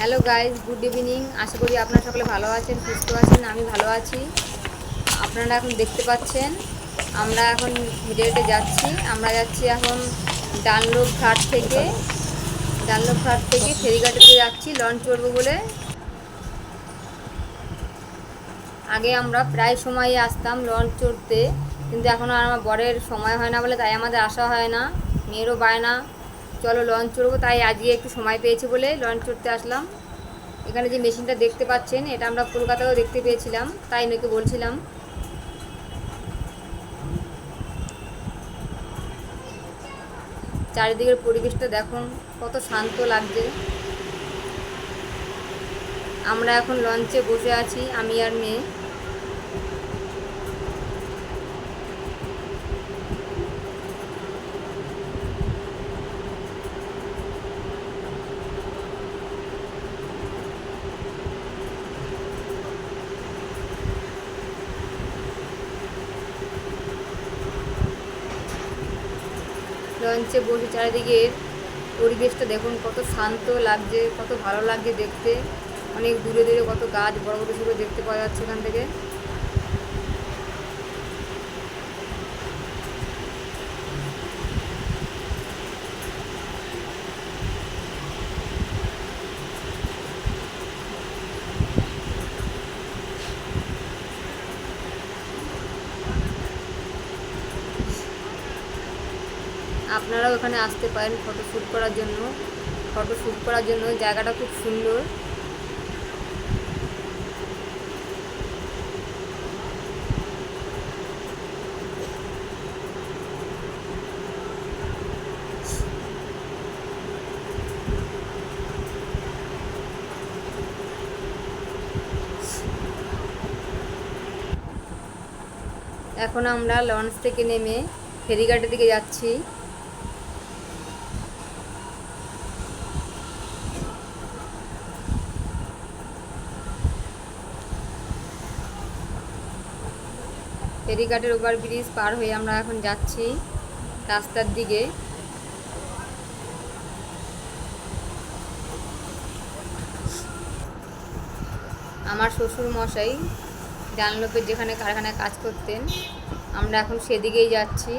Hello guys good evening আশা করি আপনারা সকলে ভালো আছেন, সুস্থ আছেন, আমি ভালো আছি। আপনারা এখন দেখতে পাচ্ছেন, আমরা এখন হেঁটে হেঁটে যাচ্ছি। আমরা যাচ্ছি এখন ডানলোক ঘাট থেকে। ডানলোক ঘাট থেকে ফেরিঘাটেতে যাচ্ছি লঞ্চ চড়বো বলে। আগে আমরা প্রায় সময়ই আসতাম লঞ্চ চড়তে কিন্তু এখন আর আমার বরের সময় হয় না বলে, তাই আমাদের আসা হয় না। মেয়েরও বায়না। চলো লঞ্চ চড়বো তাই আজকে একটু সময় পেয়েছি বলে লঞ্চ চড়তে আসলাম। এখানে যে মেশিনটা দেখতে পাচ্ছেন, এটা আমরা কলকাতাতেও দেখতে পেয়েছিলাম, তাই মেয়েকে বলছিলাম। চারিদিকের পরিবেশটা দেখুন, কত শান্ত লাগছে। আমরা এখন লঞ্চে বসে আছি, আমি আর মেয়ে। লঞ্চে বসে চারিদিকে পরিবেশটা দেখুন, কত শান্ত লাগছে, কত ভালো লাগছে দেখতে। অনেক দূরে দূরে কত গাছ, বড় বড় ছোটো দেখতে পাওয়া যাচ্ছে এখান থেকে। আপনারাও এখানে আসতে পারেন ফটো শ্যুট করার জন্য। ফটো শ্যুট করার জন্য জায়গাটা খুব সুন্দর। এখন আমরা লঞ্চ থেকে নেমে ফেরিঘাটের দিকে যাচ্ছি। ফেরিঘাটের ওভার ব্রিজ পার হয়ে আমরা এখন যাচ্ছি রাস্তার দিকে। আমার শ্বশুর মশাই ডানলোপের যেখানে কারখানায় কাজ করতেন, আমরা এখন সেদিকেই যাচ্ছি।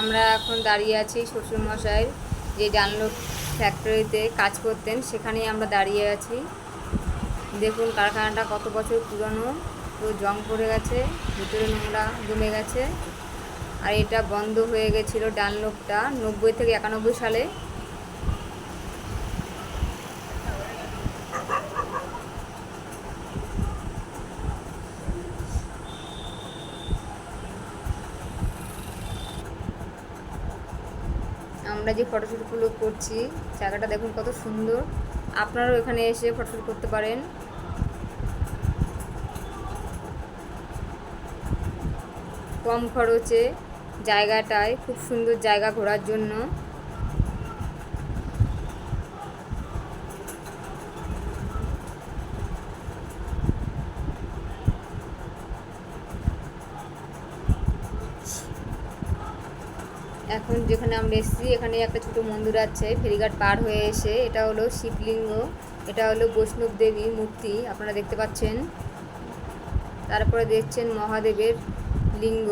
আমরা এখন দাঁড়িয়ে আছি শ্বশুর মশাইয়ের যে ডানলোপ ফ্যাক্টরিতে কাজ করতেন, সেখানেই আমরা দাঁড়িয়ে আছি। দেখুন কারখানাটা কত বছর পুরনো, পুরো জং পড়ে গেছে, ভিতরে নোংরা জমে গেছে। আর এটা বন্ধ হয়ে গেছিল ডানলোপটা নব্বই থেকে একানব্বই সালে। আমরা যে ফটোশ্যুটগুলো করছি, জায়গাটা দেখুন কত সুন্দর। আপনারাও এখানে এসে ফটোশ্যুট করতে পারেন। কম খরচে জায়গাটায়, খুব সুন্দর জায়গা ঘোরার জন্য। এখন যেখানে আমরা এসেছি এখানে একটা ছোটো মন্দির আছে, ফেরিঘাট পার হয়ে এসে, এটা হলো শিবলিঙ্গ, এটা হলো বৈষ্ণব দেবী মূর্তি, আপনারা দেখতে পাচ্ছেন। তারপরে দেখছেন মহাদেবের লিঙ্গ।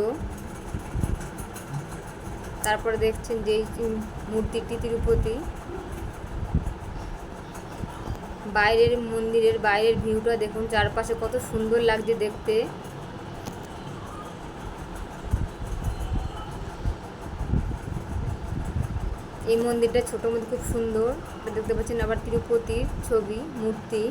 তারপরে দেখছেন যেই মূর্তিটি তিরুপতি। বাইরের মন্দিরের বাইরের ভিউটা দেখুন, চারপাশে কত সুন্দর লাগছে দেখতে। এই মন্দিরটা ছোটোর মধ্যে খুব সুন্দর। দেখতে পাচ্ছেন আবার তিরুপতির ছবি, মূর্তি।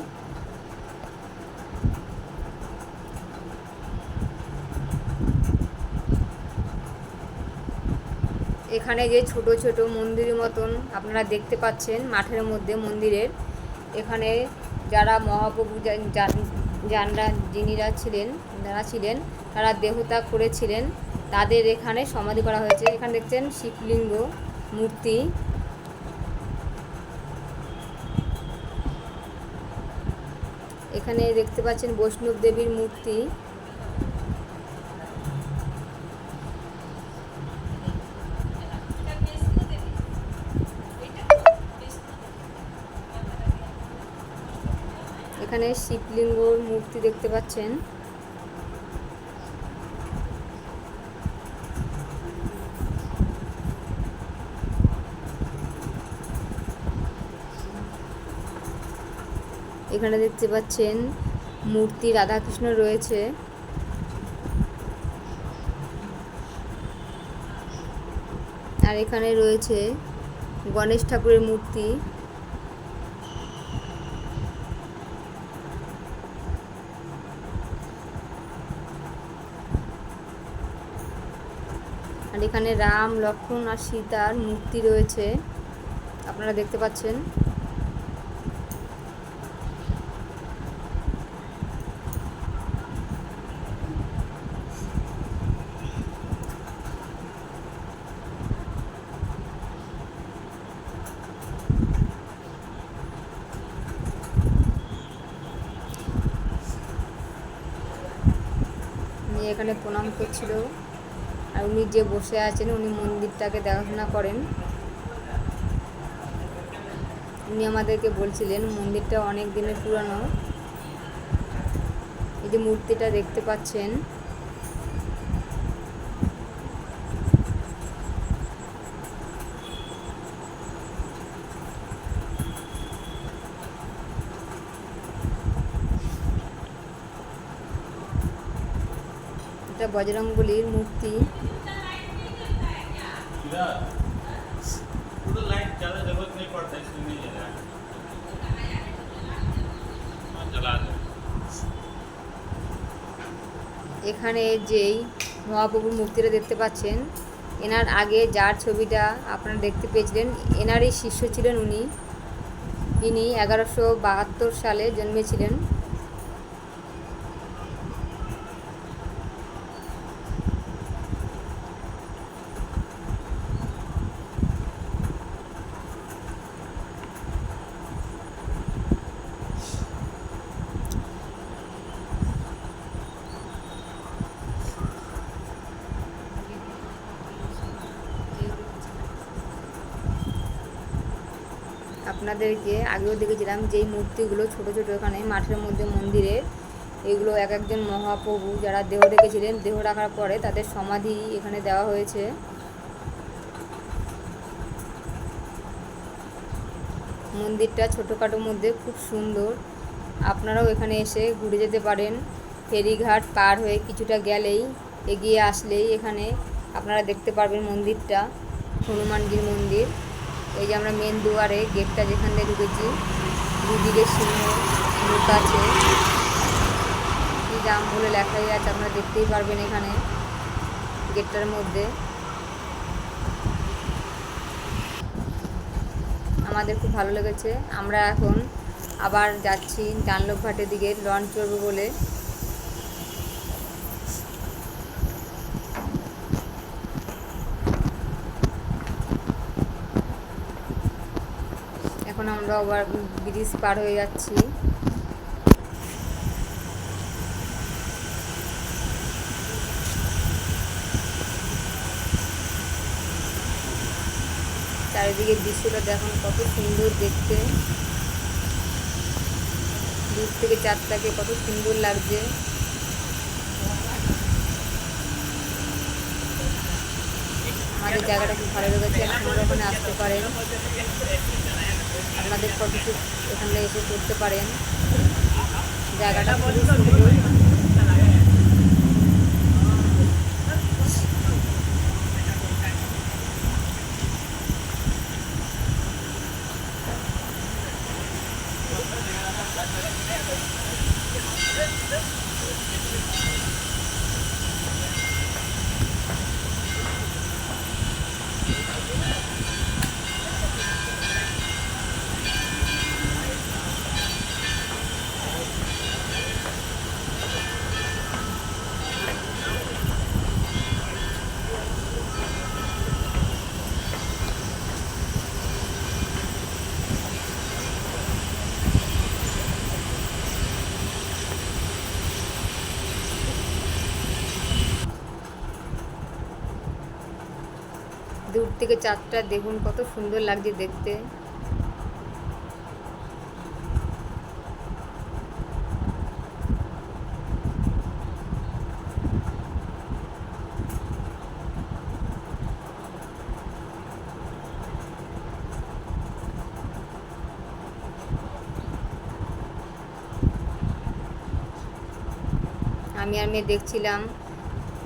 এখানে যে ছোট ছোট মন্দিরের মতন আপনারা দেখতে পাচ্ছেন মাঠের মধ্যে মন্দিরের। এখানে যারা মহাপ্রভু যানরা যিনিরা ছিলেন, যারা ছিলেন, তারা দেহতা করেছিলেন। তাদের এখানে সমাধি করা হয়েছে। এখানে দেখছেন শিবলিঙ্গ। মূর্তি। এখানে দেখতে পাচ্ছেন বৈষ্ণব দেবীর মূর্তি। এখানে শিবলিঙ্গর মূর্তি দেখতে পাচ্ছেন। এখানে দেখতে পাচ্ছেন মূর্তি রাধাকৃষ্ণ রয়েছে। আর এখানে রয়েছে গণেশ ঠাকুরের মূর্তি। আর এখানে রাম, লক্ষ্মণ আর সীতার মূর্তি রয়েছে। আপনারা দেখতে পাচ্ছেন। উনি এখানে প্রণাম করছিল। আর উনি যে বসে আছেন, উনি মন্দিরটাকে দেখাশোনা করেন। উনি আমাদেরকে বলছিলেন, মন্দিরটা অনেক দিনের পুরানো। এই যে মূর্তিটা দেখতে পাচ্ছেন বজরঙ্গলির মূর্তি। এখানে যেই মহাপ্রভুর মূর্তিটা দেখতে পাচ্ছেন, এনার আগে যার ছবিটা আপনারা দেখতে পেয়েছিলেন, এনারই শিষ্য ছিলেন উনি। ইনি এগারোশো বাহাত্তর সালে জন্মেছিলেন। আপনাদেরকে আগেও দেখেছিলাম যেই মূর্তিগুলো ছোট ছোট এখানে মাঠের মধ্যে মন্দিরে, এগুলো এক একজন মহাপ্রভু যারা দেহ রেখেছিলেন, দেহ রাখার পরে তাদের সমাধি এখানে দেওয়া হয়েছে। মন্দিরটা ছোটোখাটোর মধ্যে খুব সুন্দর। আপনারাও এখানে এসে ঘুরে যেতে পারেন। ফেরিঘাট পার হয়ে কিছুটা গেলেই এগিয়ে আসলেই এখানে আপনারা দেখতে পারবেন মন্দিরটা, হনুমানজির মন্দির। এই যে আমরা মেন দুয়ারে গেটটা যেখান ঢুকেছি, দুদিকে সিংহ লোক আছে। কি দাম বলে লেখাই আছে, আপনারা দেখতেই পারবেন এখানে গেটটার মধ্যে। আমাদের খুব ভালো লেগেছে। আমরা এখন আবার যাচ্ছি ডানলোক ঘাটের দিকে লঞ্চ চড়বো বলে। এখন আমরা আবার ব্রিজ পার হয়ে যাচ্ছি। চারিদিকে দৃশ্যটা দেখুন, কত সুন্দর দেখতে। দূর থেকে চারটাকে কত সুন্দর লাগছে। আমাদের জায়গাটা খুব ভালো লেগেছে আপনারা ওখানে আসতে পারেন। আপনাদের ফটোশ্যুট এখানে এসে করতে পারেন। জায়গাটা খুবই সুন্দর। থেকে চাঁদটা দেখুন, কত সুন্দর লাগছে দেখতে। আমি আর মেয়ে দেখছিলাম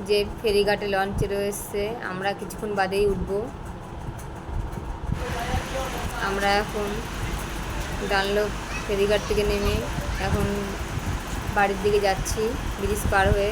যে ফেরিঘাটে লঞ্চে রয়েছে, আমরা কিছুক্ষণ বাদেই উঠবো। আমরা এখন ডানলোক ফেরিঘাট থেকে নেমে এখন বাড়ির দিকে যাচ্ছি ব্রিজ পার হয়ে।